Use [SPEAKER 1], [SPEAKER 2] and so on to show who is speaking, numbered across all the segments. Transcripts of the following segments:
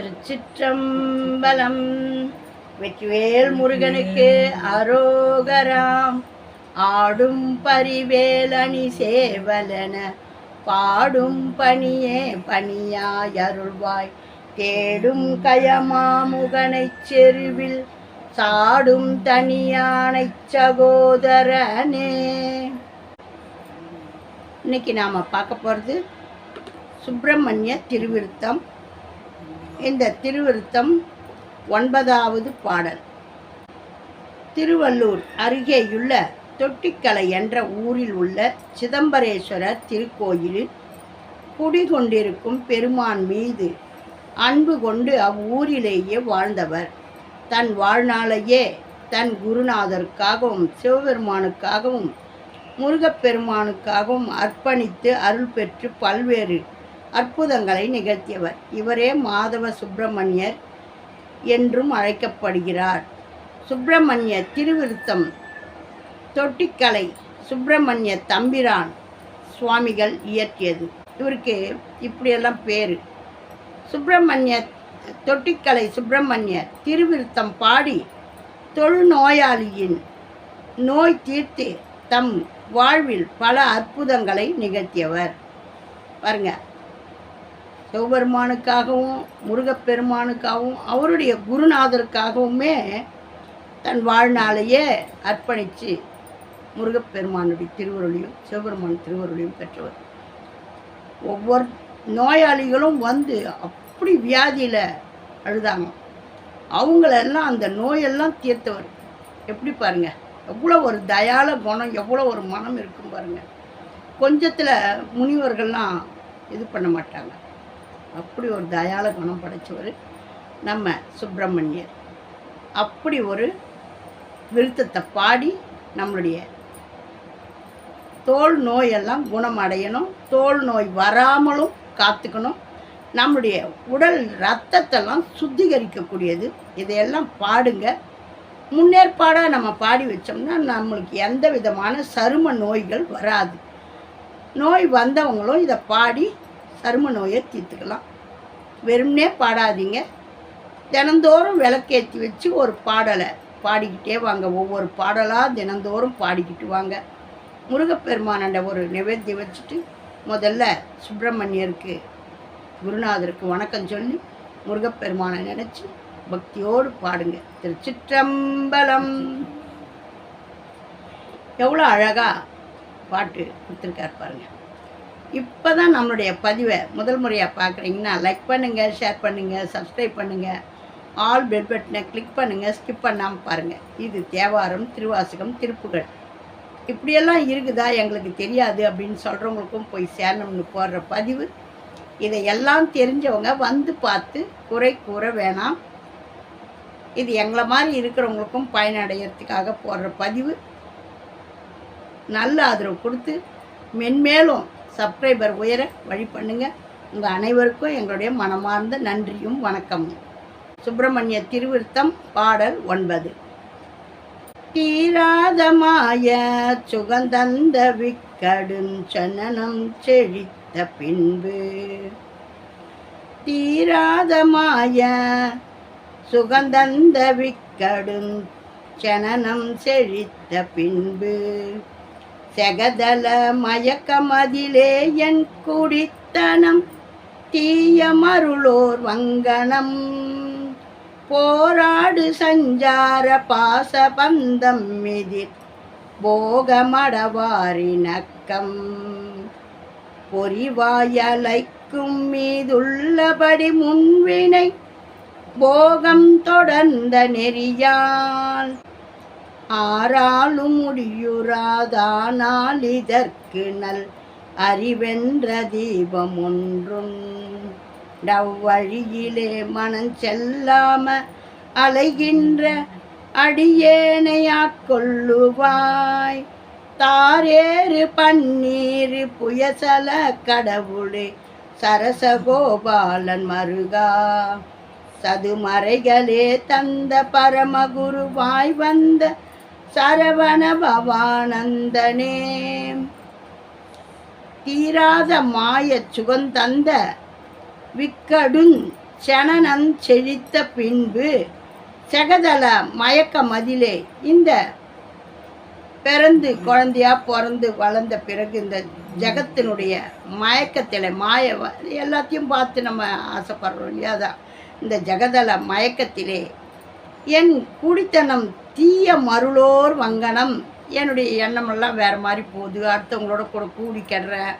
[SPEAKER 1] திருச்சிற்றம்பலம். வெற்றிவேல் முருகனுக்கு அரோகராம். ஆடும் பரிவேலணி சேவலன பாடும் பணியே பணியாய் அருள்வாய் தேடும் கயமாமுகனை செருவில் சாடும் தனியானை சகோதரனே. இன்னைக்கு நாம் பார்க்க போகிறது சுப்பிரமணிய திருவிருத்தம் இந்த திருவிருத்தம் ஒன்பதாவது பாடல். திருவள்ளூர் அருகேயுள்ள தொட்டிக்கலை என்ற ஊரில் உள்ள சிதம்பரேஸ்வரர் திருக்கோயிலில் குடிகொண்டிருக்கும் பெருமான் மீது அன்பு கொண்டு அவ்வூரிலேயே வாழ்ந்தவர். தன் வாழ்நாளையே தன் குருநாதருக்காகவும் சிவபெருமானுக்காகவும் முருகப்பெருமானுக்காகவும் அர்ப்பணித்து அருள் பெற்று பல்வேறு அற்புதங்களை நிகழ்த்தியவர். இவரே மாதவ சுப்பிரமணியர் என்றும் அழைக்கப்படுகிறார். சுப்பிரமணிய திருவிருத்தம் தொட்டிக்கலை சுப்பிரமணிய தம்பிரான் சுவாமிகள் இயற்றியது. இவருக்கு இப்படியெல்லாம் பேர். சுப்பிரமணிய தொட்டிக்கலை சுப்பிரமணிய திருவிருத்தம் பாடி தொழுநோயாளியின் நோய் தீர்த்து தம் வாழ்வில் பல அற்புதங்களை நிகழ்த்தியவர். பாருங்கள் சிவபெருமானுக்காகவும் முருகப்பெருமானுக்காகவும் அவருடைய குருநாதருக்காகவுமே தன் வாழ்நாளையே அர்ப்பணித்து முருகப்பெருமானுடைய திருவருளையும் சிவபெருமான் திருவருளையும் பெற்றவர். ஒவ்வொரு நோயாளிகளும் வந்து அப்படி வியாதியில் அழுதாங்க. அவங்களெல்லாம் அந்த நோயெல்லாம் தீர்த்தவர். எப்படி பாருங்கள் எவ்வளோ ஒரு தயால குணம் எவ்வளோ ஒரு மனம் இருக்கும் பாருங்கள் கொஞ்சத்தில் முனிவர்கள்லாம் இது பண்ண மாட்டாங்க. அப்படி ஒரு தயால குணம் படைச்சவர் நம்ம சுப்பிரமணியர். அப்படி ஒரு விருத்தத்தை பாடி நம்மளுடைய தோல் நோயெல்லாம் குணமடையணும் தோல் நோய் வராமலும் காத்துக்கணும் நம்முடைய உடல் ரத்தத்தெல்லாம் சுத்திகரிக்கக்கூடியது. இதையெல்லாம் பாடுங்க. முன்னேற்பாடாக நம்ம பாடி வச்சோம்னா நம்மளுக்கு எந்த விதமான சரும நோய்கள் வராது. நோய் வந்தவங்களும் இதை பாடி சரும நோயை தீர்த்துக்கலாம். வெறும்னே பாடாதீங்க. தினந்தோறும் விளக்கேற்றி வச்சு ஒரு பாடலை பாடிக்கிட்டே வாங்க. ஒவ்வொரு பாடலாக தினந்தோறும் பாடிக்கிட்டு வாங்க. முருகப்பெருமானண்ட ஒரு நிவேத்தி வச்சுட்டு முதல்ல சுப்பிரமணியருக்கு குருநாதருக்கு வணக்கம் சொல்லி முருகப்பெருமானை நினச்சி பக்தியோடு பாடுங்க. திருச்சிற்றம்பலம். எவ்வளோ அழகாக பாட்டு கொடுத்துருக்காரு பாருங்கள் இப்போ தான் நம்மளுடைய பதிவை முதல் முறையாக பார்க்குறீங்கன்னா லைக் பண்ணுங்கள் ஷேர் பண்ணுங்கள் சப்ஸ்கிரைப் பண்ணுங்கள் ஆல் பெல் பட்டனை கிளிக் பண்ணுங்கள் ஸ்கிப் பண்ணாமல் பாருங்கள் இது தேவாரம் திருவாசகம் திருப்புகள். இப்படியெல்லாம் இருக்குதா? எங்களுக்கு தெரியாது அப்படின்னு சொல்கிறவங்களுக்கும் போய் சேரணும்னு போடுற பதிவு. இதையெல்லாம் தெரிஞ்சவங்க வந்து பார்த்து குறை கூற வேணாம். இது எங்களை மாதிரி இருக்கிறவங்களுக்கும் பயனடைகிறதுக்காக போடுற பதிவு. நல்ல ஆதரவு கொடுத்து மென்மேலும் சப்ஸ்கிரைபர் உயர வழி பண்ணுங்க. உங்கள் அனைவருக்கும் எங்களுடைய மனமார்ந்த நன்றியும் வணக்கமும் சுப்பிரமணிய திருவிருத்தம் பாடல் ஒன்பது. தீராதமாய சுகந்தந்த விக்கடும் சனனம் செழித்த பின்பு. தீராதமாய சுகந்தந்த விக்கடும் சனனம் செழித்த பின்பு. செகதல மயக்கமதிலே என் குடித்தனம் தீய மருளோர் வங்கனம். போராடு சஞ்சார பாச பந்தம் மிதிர் போகமடவாரினக்கம் பொறிவாயலைக்கும் மீதுள்ளபடி முன்வினை போகம் தொடர்ந்த நெறியால். ஆறாலும் முடியுறாதானால் இதற்கு நல் அறிவென்ற தீபம் ஒன்றும். டவ்வழியிலே மனம் செல்லாம அலைகின்ற அடியேனையாட்கொள்ளுவாய் தாரேறு பன்னீர் புயசல கடவுளே சரசகோபாலன் மருகா. சதுமறைகளே தந்த பரமகுருவாய் வந்த சரவண பவானந்தனே. தீராத மாய சுகந்தந்த விக்கடுஞ் சனனம் செழித்த பின்பு செகதல மயக்க மதிலே இந்த பிறந்து குழந்தையா பிறந்து வளர்ந்த பிறகு இந்த ஜகத்தினுடைய மயக்கத்தில் மாய எல்லாத்தையும் பார்த்து நம்ம ஆசைப்படுறோம் இல்லையா? அதான் இந்த ஜகதல மயக்கத்திலே என் குடித்தனம் தீய மருளோர் வங்கனம் என்னுடைய எண்ணமெல்லாம் வேறு மாதிரி போகுது. அடுத்தவங்களோட கூட கூடி கெடுறேன்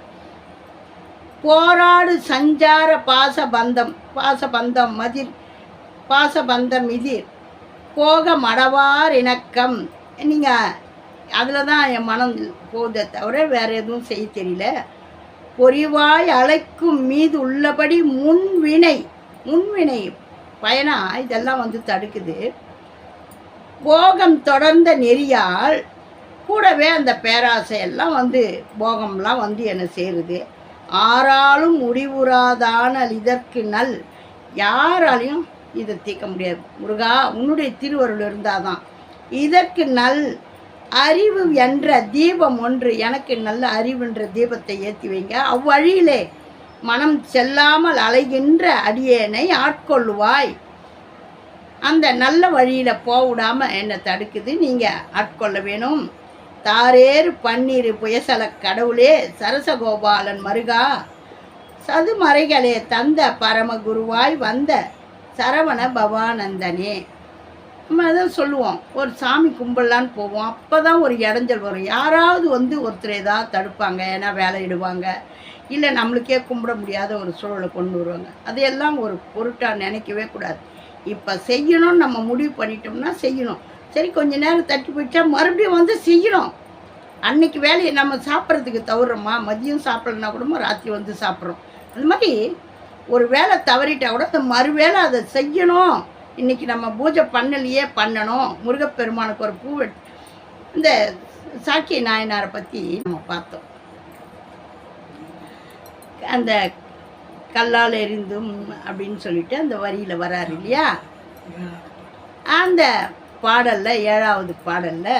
[SPEAKER 1] போராடு சஞ்சார பாச பந்தம் பாசபந்தம் மதிர் பாசபந்தம் மிதிர் போக மடவார் இணக்கம். நீங்கள் அதில் தான் என் மனம் போகுதே தவிர வேறு எதுவும் செய்ய தெரியல. பொறிவாய் அழைக்கும் மீது உள்ளபடி முன்வினை. முன்வினை பயனா? இதெல்லாம் வந்து தடுக்குது. போகம் தொடர்ந்த நெறியால் கூடவே அந்த பேராசை எல்லாம் வந்து போகம்லாம் வந்து என்ன சேருது ஆறாலும் முடிவுறாதான இதற்கு நல். யாராலையும் இதை தீர்க்க முடியாது. முருகா உன்னுடைய திருவருள் இருந்தாதான். இதற்கு நல். அறிவு என்ற தீபம் ஒன்று எனக்கு நல்ல அறிவுன்ற தீபத்தை ஏற்றி வைங்க. அவ்வழியிலே மனம் செல்லாமல் அலைகின்ற அடியேனை ஆட்கொள்ளுவாய். அந்த நல்ல வழியில் போக என்னை தடுக்குது. நீங்கள் ஆட்கொள்ள வேணும். தாரேறு பன்னீர் புயசல கடவுளே சரசகோபாலன் மருகா. சதுமறைகளே தந்த பரமகுருவாய் வந்த சரவண பவானந்தனே. நம்ம அதான் சொல்லுவோம். ஒரு சாமி கும்பிடலான்னு போவோம். அப்போ தான் ஒரு இடைஞ்சல் வரும். யாராவது வந்து ஒருத்தர் ஏதாவது தடுப்பாங்க ஏன்னா வேலையிடுவாங்க. இல்லை நம்மளுக்கே கும்பிட முடியாத ஒரு சூழலை கொண்டு வருவாங்க. அதையெல்லாம் ஒரு பொருட்டாக நினைக்கவே கூடாது. இப்போ செய்யணும்னு நம்ம முடிவு பண்ணிட்டோம்னா செய்யணும். சரி கொஞ்ச நேரம் தட்டி போயிட்டா மறுபடியும் வந்து செய்யணும். அன்னைக்கு வேலையை நம்ம சாப்பிட்றதுக்கு தவறுறோமா மதியம் சாப்பிட்லன்னா கூட ராத்திரி வந்து சாப்பிட்றோம். அது மாதிரி ஒரு வேலை தவறிட்டா கூட அந்த மறுவேளை அதை செய்யணும். இன்றைக்கி நம்ம பூஜை பண்ணலையே பண்ணணும். முருகப்பெருமானுக்கு ஒரு பூ வெட்- இந்த சாக்கிய நாயனாரை பற்றி நம்ம பார்த்தோம். அந்த கல்லால் எரிந்தும் அப்படின்னு சொல்லிட்டு அந்த வரியில் வராரு இல்லையா? அந்த பாடலில் ஏழாவது பாடலில்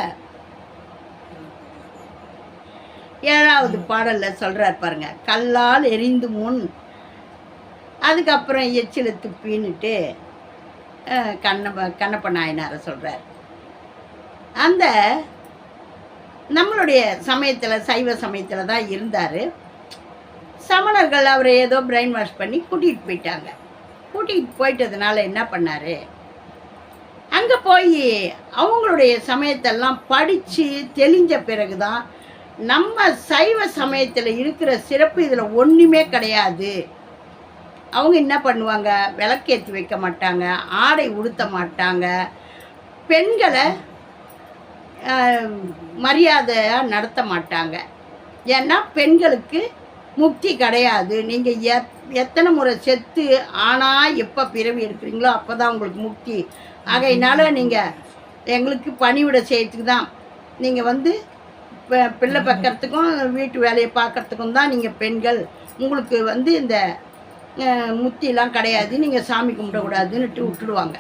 [SPEAKER 1] ஏழாவது பாடலில் சொல்கிறார் பாருங்க கல்லால் எரிந்து முன் அதுக்கப்புறம் எச்சில துப்பின்னுட்டு கண்ணப்ப கண்ணப்ப நாயனாரை சொல்கிறார் அந்த நம்மளுடைய சமயத்தில் சைவ சமயத்தில் தான் இருந்தார். சமணர்கள் அவரை ஏதோ பிரெயின் வாஷ் பண்ணி கூட்டிகிட்டு போயிட்டாங்க. கூட்டிகிட்டு போயிட்டதுனால என்ன பண்ணார்? அங்கே போய் அவங்களுடைய சமயத்தெல்லாம் படித்து தெளிஞ்ச பிறகு தான் நம்ம சைவ சமயத்தில் இருக்கிற சிறப்பு இதில் ஒன்றுமே கிடையாது. அவங்க என்ன பண்ணுவாங்க? விளக்கேற்றி வைக்க மாட்டாங்க ஆடை உடுத்த மாட்டாங்க. பெண்களை மரியாதையாக நடத்த மாட்டாங்க. ஏன்னா பெண்களுக்கு முக்தி கிடையாது. நீங்கள் எத் எத்தனை முறை செத்து ஆனால் எப்போ பிறவி எடுக்கிறீங்களோ அப்போ தான் உங்களுக்கு முக்தி. ஆகையினால நீங்கள் எங்களுக்கு பணிவிட செய்யறதுக்கு தான். நீங்கள் வந்து பிள்ளை பார்க்கறதுக்கும் வீட்டு வேலையை பார்க்கறதுக்கும் தான் நீங்கள் பெண்கள். உங்களுக்கு வந்து இந்த முத்திலாம் கிடையாது. நீங்கள் சாமி கும்பிடக்கூடாதுன்னுட்டு விட்டுடுவாங்க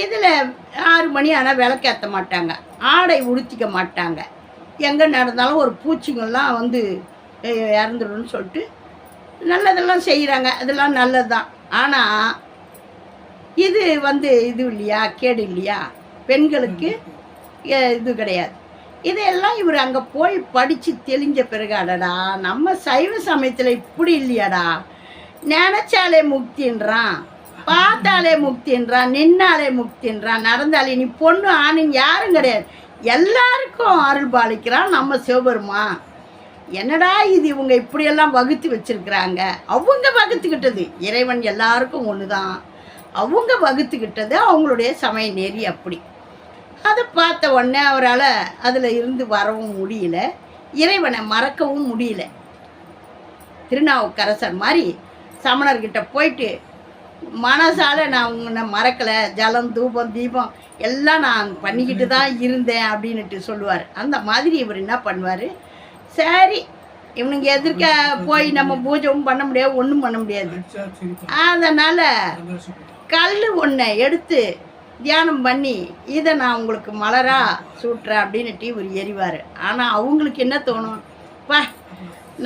[SPEAKER 1] இதில் ஆறு மணி ஆனால் விளக்கேற்ற மாட்டாங்க. ஆடை உடுத்திக்க மாட்டாங்க. எங்கே நடந்தாலும் ஒரு பூச்சிங்கெல்லாம் வந்து இறந்துடும்னு சொல்லிட்டு நல்லதெல்லாம் செய்கிறாங்க அதெல்லாம் நல்லது தான் ஆனால் இது வந்து இது இல்லையா? கேடு இல்லையா? பெண்களுக்கு இது கிடையாது. இதையெல்லாம் இவர் அங்கே போய் படித்து தெளிஞ்ச பிறகு அடடா நம்ம சைவ சமயத்தில் இப்படி இல்லையாடா? நினச்சாலே முக்தின்றான் பார்த்தாலே முக்தின்றான் நின்னாலே முக்தின்றான் நடந்தாலே நீ பொண்ணு ஆணுன்னு யாரும் கிடையாது. எல்லாருக்கும் அருள் பாலிக்கிறான் நம்ம சிவபெருமா என்னடா இது இவங்க இப்படியெல்லாம் வகுத்து வச்சிருக்கிறாங்க? அவங்க வகுத்துக்கிட்டது. இறைவன் எல்லாருக்கும் ஒன்று தான் அவங்க வகுத்துக்கிட்டது அவங்களுடைய சமய நெறி அப்படி. அதை பார்த்த உடனே அவரால் அதில் இருந்து வரவும் முடியல. இறைவனை மறக்கவும் முடியல. திருநாவுக்கரசர் மாதிரி சமணர்கிட்ட போயிட்டு மனசால் நான் உன்னை மறக்கலை. ஜலம் தூபம் தீபம் எல்லாம் நான் பண்ணிக்கிட்டு தான் இருந்தேன் அப்படின்னுட்டு சொல்லுவார். அந்த மாதிரி இவர் என்ன பண்ணுவார்? சரி இவனுங்க எதிர்க்க போய் நம்ம பூஜையும் பண்ண முடியாது ஒன்றும் பண்ண முடியாது. அதனால் கல் ஒன்றை எடுத்து தியானம் பண்ணி இதை நான் உங்களுக்கு மலரா சூட்டுறேன் அப்படின்னு டீ ஒரு எறிவார் ஆனால் அவங்களுக்கு என்ன தோணும்? பா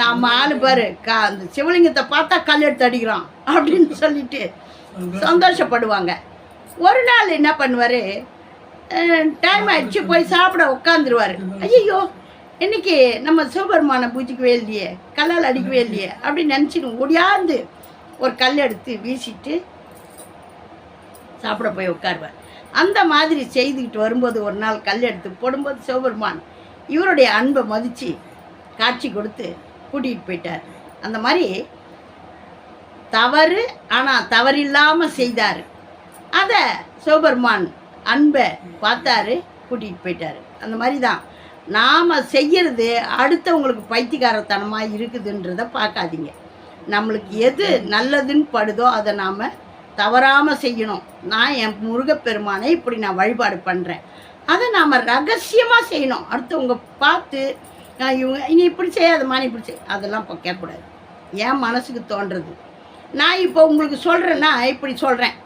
[SPEAKER 1] நம்ம ஆளு பாரு கா அந்த சிவலிங்கத்தை பார்த்தா கல் எடுத்து அடிக்கிறான் அப்படின்னு சொல்லிட்டு சந்தோஷப்படுவாங்க. ஒரு நாள் என்ன பண்ணுவார்? டைம் ஆயிடுச்சு போய் சாப்பிட உட்காந்துருவார். ஐயோ இன்னைக்கு நம்ம சிவபெருமான பூஜைக்கவே இல்லையே கல்லால் அடிக்கவே இல்லையே அப்படின்னு நினச்சிடும் ஓடியாந்து ஒரு கல் எடுத்து வீசிட்டு சாப்பிட போய் உட்காருவார். அந்த மாதிரி செய்துக்கிட்டு வரும்போது ஒரு நாள் கல் எடுத்து போடும்போது சிவபெருமான் இவருடைய அன்பை மதித்து காட்சி கொடுத்து கூட்டிகிட்டு போயிட்டார். அந்த மாதிரி தவறு ஆனால் தவறில்லாமல் செய்தார். அதை சிவபெருமான் அன்பை பார்த்தாரு கூட்டிகிட்டு போயிட்டார். அந்த மாதிரி தான் நாம் செய்கிறது அடுத்தவங்களுக்கு பைத்தியக்காரத்தனமாக இருக்குதுன்றதை பார்க்காதீங்க. நம்மளுக்கு எது நல்லதுன்னு படுதோ அதை நாம் தவறாமல் செய்யணும். நான் என் முருகப்பெருமானை இப்படி நான் வழிபாடு பண்ணுறேன் அதை நாம் ரகசியமாக செய்யணும். அடுத்தவங்க பார்த்து "நான் இவங்க இனி இப்படி செய்யாதம்மா நீ இப்படி செய். அதெல்லாம் இப்போ கேட்கக்கூடாது. என் மனசுக்கு தோன்றது. நான் இப்போ உங்களுக்கு சொல்கிறேன்னா இப்படி சொல்கிறேன்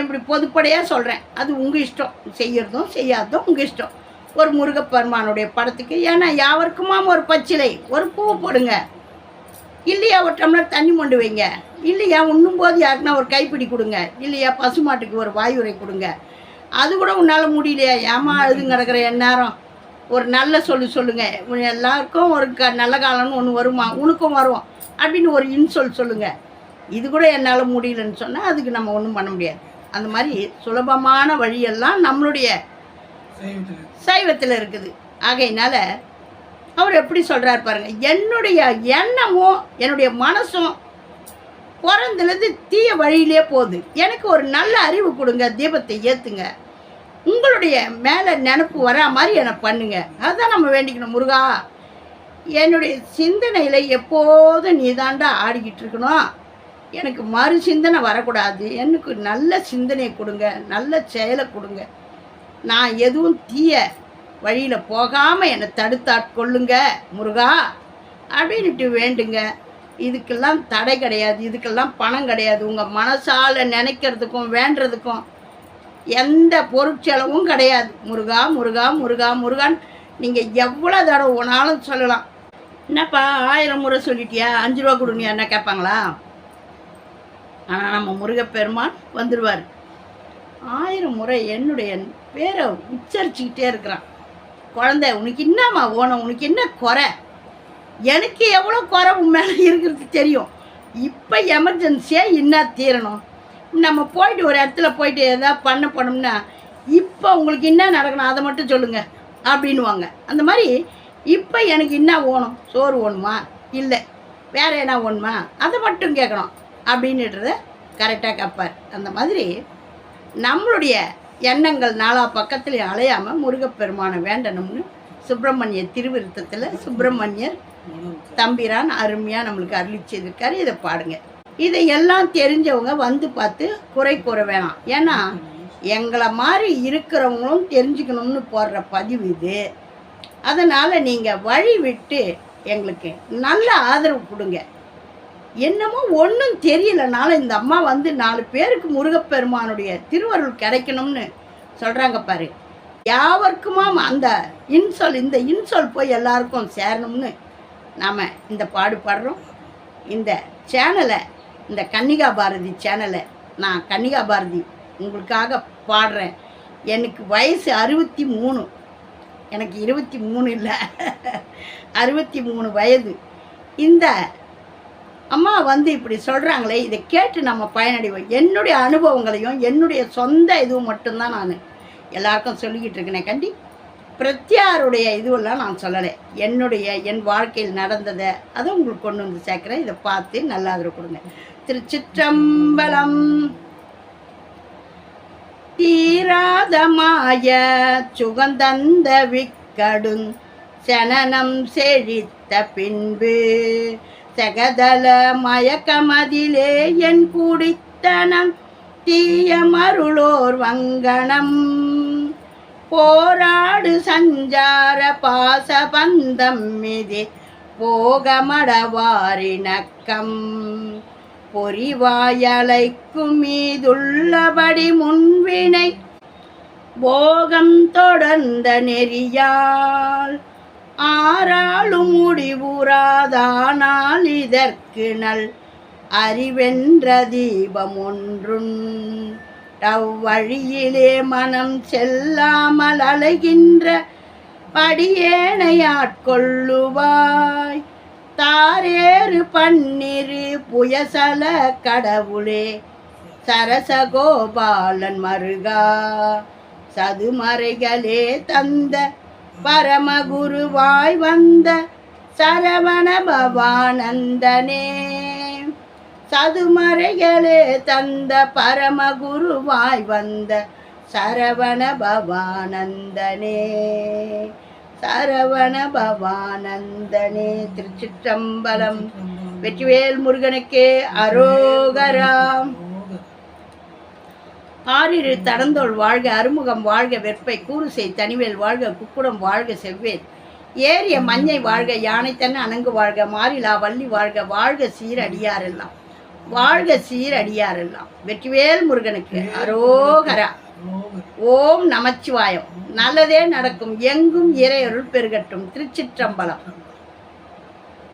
[SPEAKER 1] இப்படி பொதுப்படையாக சொல்கிறேன் அது உங்கள் இஷ்டம். செய்யறதும் செய்யாததும் உங்கள் இஷ்டம். ஒரு முருகப்பெருமானுடைய படத்துக்கு. ஏன்னா யாவருக்குமாம் ஒரு பச்சிலை. ஒரு பூ போடுங்க. இல்லையா ஒரு டம்ளர் தண்ணி மொண்டு வைங்க. இல்லையா உண்ணும் போது யாருக்குன்னா ஒரு கைப்பிடி கொடுங்க. இல்லையா பசுமாட்டுக்கு ஒரு வாயுரை கொடுங்க. அது கூட உன்னால் முடியலையா. ஏமா அழுதுங்க கிடக்குற எந்நேரம்? ஒரு நல்ல சொல்லு சொல்லுங்கள் எல்லாருக்கும் ஒரு க நல்ல காலம்னு ஒன்று வருமா? உனக்கும் வரும். அப்படின்னு ஒரு இன்சொல் சொல்லுங்கள் இது கூட என்னால் முடியலன்னு சொன்னால் அதுக்கு நம்ம ஒன்றும் பண்ண முடியாது. அந்த மாதிரி சுலபமான வழியெல்லாம் நம்மளுடைய சைவத்தில் இருக்குது. ஆகையினால அவர் எப்படி சொல்கிறார் பாருங்க என்னுடைய எண்ணமும் என்னுடைய மனசும் பிறந்துலேருந்து தீய வழியிலே போகுது. எனக்கு ஒரு நல்ல அறிவு கொடுங்க தீபத்தை ஏற்றுங்க உங்களுடைய மேலே நினப்பு வரா மாதிரி என்னை பண்ணுங்க. அதுதான் நம்ம வேண்டிக்கணும் முருகா. என்னுடைய சிந்தனையில் எப்போதும் நீ தாண்டா ஆடிக்கிட்டு இருக்கணும். எனக்கு மறு சிந்தனை வரக்கூடாது. எனக்கு நல்ல சிந்தனையை கொடுங்க நல்ல செயலை கொடுங்க. நான் எதுவும் தீய வழியில் போகாமல் என்னை தடுத்தாட்கொள்ளுங்க முருகா. அப்படின்ட்டு வேண்டுங்க. இதுக்கெல்லாம் தடை கிடையாது இதுக்கெல்லாம் பணம் கிடையாது. உங்கள் மனசால் நினைக்கிறதுக்கும் வேண்டுறதுக்கும் எந்த பொருட்செலவும் கிடையாது. முருகா முருகா முருகா முருகான். நீங்கள் எவ்வளோ தடவை வேணாலும் சொல்லலாம். என்னப்பா ஆயிரம் முறை சொல்லிட்டியா? அஞ்சு ரூபா கொடுங்க என்ன கேட்பாங்களா? ஆனால் நம்ம முருகப்பெருமான் வந்துடுவார் ஆயிரம் முறை என்னுடைய பேரை உச்சரிச்சுக்கிட்டே இருக்கிறான். குழந்தை உனக்கு என்னம்மா ஓணும் உனக்கு என்ன குறை? எனக்கு எவ்வளோ குறை உன் மேலே இருக்கிறது தெரியும். இப்போ எமர்ஜென்சியாக என்ன தீரணும்? நம்ம போயிட்டு ஒரு இடத்துல போயிட்டு எதாவது பண்ண போனோம்னா இப்போ உங்களுக்கு என்ன நடக்கணும்? அதை மட்டும் சொல்லுங்கள் அப்படின்வாங்க அந்த மாதிரி இப்போ எனக்கு என்ன ஓணும் சோறு ஓணுமா இல்லை. வேறு என்ன ஓணுமா அதை மட்டும் கேட்கணும். அப்படின்றத கரெக்டாக கேட்பார். அந்த மாதிரி நம்மளுடைய எண்ணங்கள் நாலா பக்கத்துலேயும் அலையாமல் முருகப்பெருமானை வேண்டணும்னு சுப்பிரமணிய திருவிருத்தத்தில் சுப்பிரமணியர் தம்பிரான் அருமையாக நம்மளுக்கு அருளி செய்திருக்காரு. இதை பாடுங்க. இதை எல்லாம் தெரிஞ்சவங்க வந்து பார்த்து குறை கூற வேணாம். ஏன்னா எங்களை மாதிரி இருக்கிறவங்களும் தெரிஞ்சுக்கணும்னு போடுற பதிவு இது. அதனால் நீங்கள் வழி விட்டு எங்களுக்கு நல்ல ஆதரவு கொடுங்க. என்னமோ ஒன்றும் தெரியலனாலும் இந்த அம்மா வந்து நாலு பேருக்கு முருகப்பெருமானுடைய திருவருள் கிடைக்கணும்னு சொல்கிறாங்க பாரு. யாவருக்குமாம் அந்த இன்சொல் இந்த இன்சொல் போய் எல்லாருக்கும் சேரணும்னு நாம் இந்த பாடுபடுறோம் இந்த சேனலை இந்த கன்னிகா பாரதி சேனலை நான் கன்னிகா பாரதி உங்களுக்காக பாடுறேன். எனக்கு வயசு அறுபத்தி மூணு. எனக்கு இருபத்தி மூணு இல்லை. அறுபத்தி மூணு வயது. இந்த அம்மா வந்து இப்படி சொல்கிறாங்களே இதை கேட்டு நம்ம பயனடைவோம். என்னுடைய அனுபவங்களையும் என்னுடைய சொந்த இதுவும் மட்டும்தான் நான். எல்லாருக்கும் சொல்லிக்கிட்டு இருக்கேனே கண்டி. பிரத்யாருடைய இதுவெல்லாம் நான் சொல்லலை. என்னுடைய என் வாழ்க்கையில் நடந்ததை அதை உங்களுக்கு கொண்டு வந்து சேர்க்குறேன். இதை பார்த்து நல்லா ஆதரவு கொடுங்க. திருச்சிற்றம்பலம். தீராதமாய சுகந்தந்த விக்கடுங் சனனம் செழித்த பின்பு தகதல மயக்கமதிலே என் குடித்தனம் தீய மருளோர் வங்கணம். போராடு சஞ்சார பாச பந்தம் மிதி போகமடவாரிணக்கம். பொறிவாயலைக்கும் மீதுள்ளபடி முன்வினை போகம் தொடர்ந்த நெறியால் ஆறாலும் முடிவுறாதானால் இதற்கு நல் அறிவென்ற தீபம் ஒன்றும் அவ்வழியிலே மனம் செல்லாமல் அலைகின்ற படியேனையாட்கொள்ளுவாய். தாரேறு பன்னிரு புயசல கடவுளே சரசகோபாலன் மருகா சதுமறைகளே தந்த பரமகுருவாய் வந்த சரவண பவானந்தனே. சதுமறைகளே தந்த பரமகுருவாய் வந்த சரவண பவானந்தனே. சரவண பவானந்தனே. திருச்சிற்றம்பலம். வெற்றிவேல் முருகனுக்கே அரோகராம் ஆறிரு தடந்தோள் வாழ்க அறுமுகம் வாழ்க வெப்பை கூறுசை தனிவேல் வாழ்க குக்குடம் வாழ்க செவ்வேல். ஏறிய மஞ்சை வாழ்க யானை தன்னை அணங்கு வாழ்க மாறிலா வள்ளி வாழ்க வாழ்க சீரடியாரெல்லாம் வாழ்க சீரடியாரெல்லாம் வெற்றிவேல் முருகனுக்கு அரோகரா. ஓம் நமச்சிவாயம். நல்லதே நடக்கும் எங்கும் இறையருள் பெருகட்டும் திருச்சிற்றம்பலம்.